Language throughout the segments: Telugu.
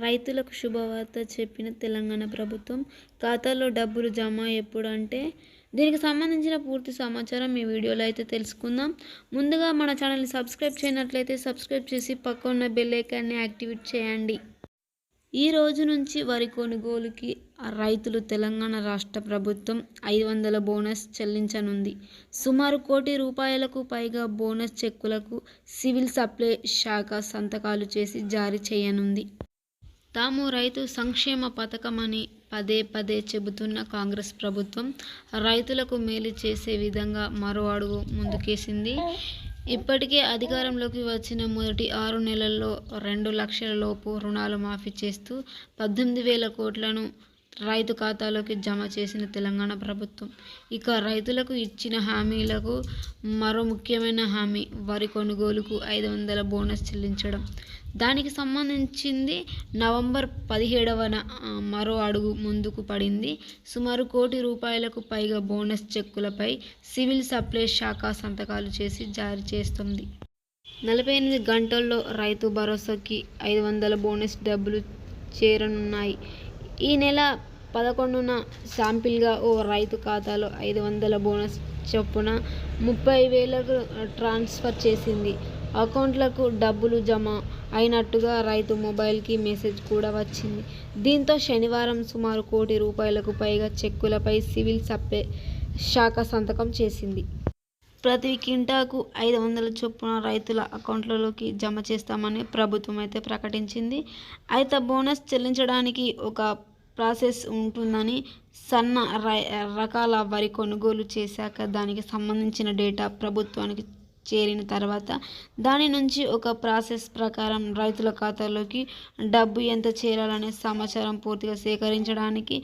రైతులకు శుభవార్త చెప్పిన తెలంగాణ ప్రభుత్వం ఖాతాలో డబ్బులు జమ ఎప్పుడు అంటే దీనికి సంబంధించిన పూర్తి సమాచారం ఈ వీడియోలో అయితే తెలుసుకుందాం. ముందుగా మన ఛానల్ని సబ్స్క్రైబ్ చేయనట్లయితే సబ్స్క్రైబ్ చేసి పక్క ఉన్న బెల్ ఐకాన్ని యాక్టివేట్ చేయండి. ఈ రోజు నుంచి వరి కొనుగోలుకి రైతులు తెలంగాణ రాష్ట్ర ప్రభుత్వం ఐదు వందల బోనస్ చెల్లించనుంది. సుమారు కోటి రూపాయలకు పైగా బోనస్ చెక్కులకు సివిల్ సప్లై శాఖ సంతకాలు చేసి జారీ చేయనుంది. తాము రైతు సంక్షేమ పథకమని పదే పదే చెబుతున్న కాంగ్రెస్ ప్రభుత్వం రైతులకు మేలు చేసే విధంగా మరో అడుగు ముందుకేసింది. ఇప్పటికే అధికారంలోకి వచ్చిన మొదటి ఆరు నెలల్లో రెండు లక్షల లోపు రుణాలు మాఫీ చేస్తూ పద్దెనిమిది వేల కోట్లను రైతు ఖాతాలోకి జమ చేసిన తెలంగాణ ప్రభుత్వం. ఇక రైతులకు ఇచ్చిన హామీలకు మరో ముఖ్యమైన హామీ వరి కొనుగోలుకు ఐదు వందల బోనస్ చెల్లించడం. దానికి సంబంధించింది నవంబర్ పదిహేడవన మరో అడుగు ముందుకు పడింది. సుమారు కోటి రూపాయలకు పైగా బోనస్ చెక్కులపై సివిల్ సప్లై శాఖ సంతకాలు చేసి జారీ చేస్తుంది. నలభై ఎనిమిది గంటల్లో రైతు భరోసాకి ఐదు వందల బోనస్ డబ్బులు చేరనున్నాయి. ఈ నెల పదకొండున శాంపిల్గా ఓ రైతు ఖాతాలో ఐదు వందల బోనస్ చొప్పున ముప్పై వేలకు ట్రాన్స్ఫర్ చేసింది. అకౌంట్లకు డబ్బులు జమ అయినట్టుగా రైతు మొబైల్కి మెసేజ్ కూడా వచ్చింది. దీంతో శనివారం సుమారు కోటి రూపాయలకు పైగా చెక్కులపై సివిల్ సప్లై శాఖ సంతకం చేసింది. ప్రతి కింటాకు ఐదు వందల చొప్పున రైతుల అకౌంట్లలోకి జమ చేస్తామని ప్రభుత్వం అయితే ప్రకటించింది. అయితే బోనస్ చెల్లించడానికి ఒక ప్రాసెస్ ఉంటుందని సన్న రకాల వరి కొనుగోలు చేశాక దానికి సంబంధించిన డేటా ప్రభుత్వానికి చేరిన తర్వాత దాని నుంచి ఒక ప్రాసెస్ ప్రకారం రైతుల ఖాతాలోకి డబ్బు ఎంత చేరాలనే సమాచారం పూర్తిగా సేకరించడానికి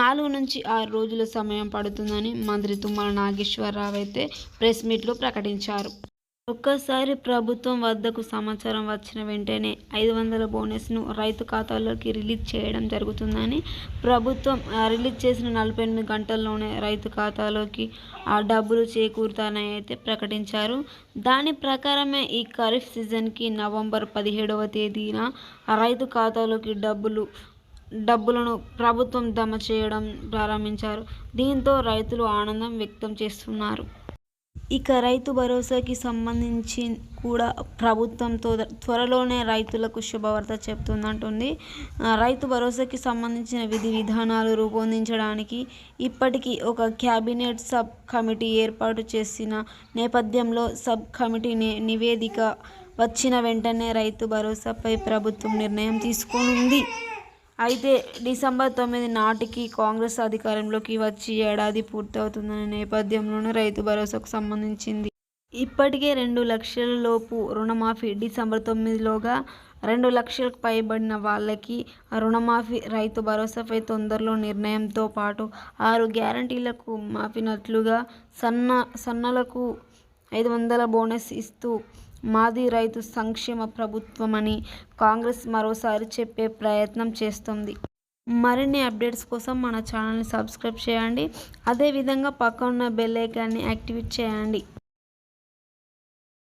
నాలుగు నుంచి ఆరు రోజుల సమయం పడుతుందని మంత్రి తుమ్మల నాగేశ్వరరావు అయితే ప్రెస్ మీట్లో ప్రకటించారు. ఒక్కసారి ప్రభుత్వం వద్దకు సమాచారం వచ్చిన వెంటనే ఐదు వందల బోనస్ను రైతు ఖాతాలోకి రిలీజ్ చేయడం జరుగుతుందని ప్రభుత్వం రిలీజ్ చేసిన నలభై ఎనిమిది గంటల్లోనే రైతు ఖాతాలోకి ఆ డబ్బులు చేకూరుతానని అయితే ప్రకటించారు. దాని ప్రకారమే ఈ ఖరీఫ్ సీజన్కి నవంబర్ పదిహేడవ తేదీన రైతు ఖాతాలోకి డబ్బులు డబ్బులను ప్రభుత్వం జమ చేయడం ప్రారంభించారు. దీంతో రైతులు ఆనందం వ్యక్తం చేస్తున్నారు. ఇక రైతు భరోసాకి సంబంధించి కూడా ప్రభుత్వంతో త్వరలోనే రైతులకు శుభవార్త చెప్తుందంటుంది. రైతు భరోసాకి సంబంధించిన విధి విధానాలు రూపొందించడానికి ఇప్పటికీ ఒక క్యాబినెట్ సబ్ కమిటీ ఏర్పాటు చేసిన నేపథ్యంలో సబ్ కమిటీ నివేదిక వచ్చిన వెంటనే రైతు భరోసాపై ప్రభుత్వం నిర్ణయం తీసుకోనుంది. అయితే డిసెంబర్ తొమ్మిది నాటికి కాంగ్రెస్ అధికారంలోకి వచ్చి ఏడాది పూర్తవుతుందనే నేపథ్యంలోనే రైతు భరోసాకు సంబంధించింది. ఇప్పటికే రెండు లక్షల లోపు రుణమాఫీ డిసెంబర్ తొమ్మిదిలోగా రెండు లక్షలకు పైబడిన వాళ్ళకి రుణమాఫీ రైతు భరోసాపై తొందరలో నిర్ణయంతో పాటు ఆరు గ్యారంటీలకు మాఫినట్లుగా సన్న సన్నలకు ఐదు వందల బోనస్ ఇస్తూ మాది రైతు సంక్షేమ ప్రభుత్వమని కాంగ్రెస్ మరోసారి చెప్పే ప్రయత్నం చేస్తుంది. మరిన్ని అప్డేట్స్ కోసం మన ఛానల్ని సబ్స్క్రైబ్ చేయండి. అదేవిధంగా పక్క ఉన్న బెల్ ఐకాన్ని యాక్టివేట్ చేయండి.